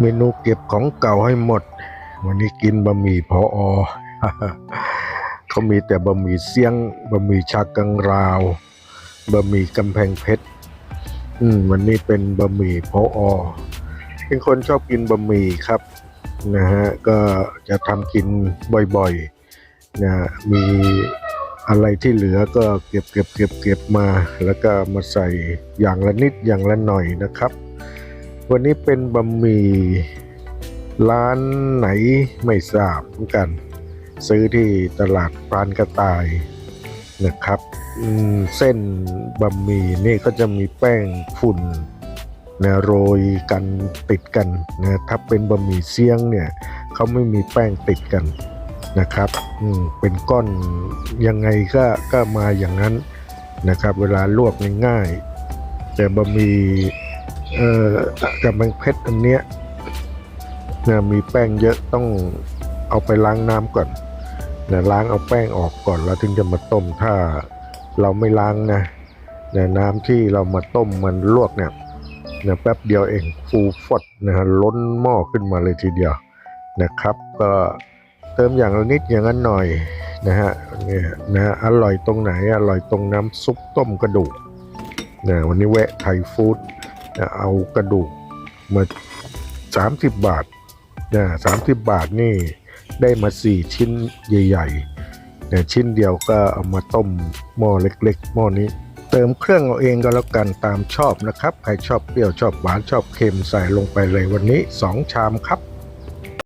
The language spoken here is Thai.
เมนูเก็บของเก่าให้หมด วันนี้กินบะหมี่พออเขามีแต่บะหมี่เสียงบะหมี่ชากังราวบะหมี่กำแพงเพชรอืมวันนี้เป็นบะหมี่พออเป็นคนชอบกินบะหมี่ครับนะฮะก็จะทำกินบ่อยๆนะมีอะไรที่เหลือก็เก็บเก็บเก็บเก็บมา แล้วก็มาใส่อย่างละนิดอย่างละหน่อยนะครับ วันนี้เป็นบะหมี่ร้านไหนไม่ทราบเหมือนกัน ซื้อที่ตลาดปานกระต่ายนะครับเส้นบะหมี่นี่ก็จะมีแป้งฝุ่นนะโรยกันติดกันนะถ้าเป็นบะหมี่เซียงเนี่ยเขาไม่มีแป้งติดกันนะครับอืมเป็นก้อนยังไงก็ก็มาอย่างนั้นนะครับ เวลาลวกง่ายๆแต่บะหมี่ เอ่อกำแพงเพชรอันเนี้ยนะมีแป้งเยอะต้องเอาไปล้างน้ำก่อนนะล้างเอาแป้งออกก่อนแล้วถึงจะมาต้มถ้าเราไม่ล้างนะนะน้ำที่เรามาต้มมันลวกเนี่ยนะแป๊บเดียวเองฟูฟดนะฮะล้นหม้อขึ้นมาเลยทีเดียวนะครับ ก็เติมอย่างละนิดอย่างนั้นหน่อยนะฮะเนี่ยนะฮะอร่อยตรงไหนอร่อยตรงน้ำซุปต้มกระดูกนะวันนี้แวะไทยฟู้ด นะเอากระดูกมา 30 บาทนะสามสิบาทนี่ได้มา4ชิ้นใหญ่ๆนะชิ้นเดียวก็เอามาต้มหม้อเล็กๆหม้อนี้ เติมเครื่องเอาเองก็แล้วกันตามชอบนะครับ ใครชอบเปรี้ยวชอบหวานชอบเค็มใส่ลงไปเลยวันนี้ 2 ชามครับ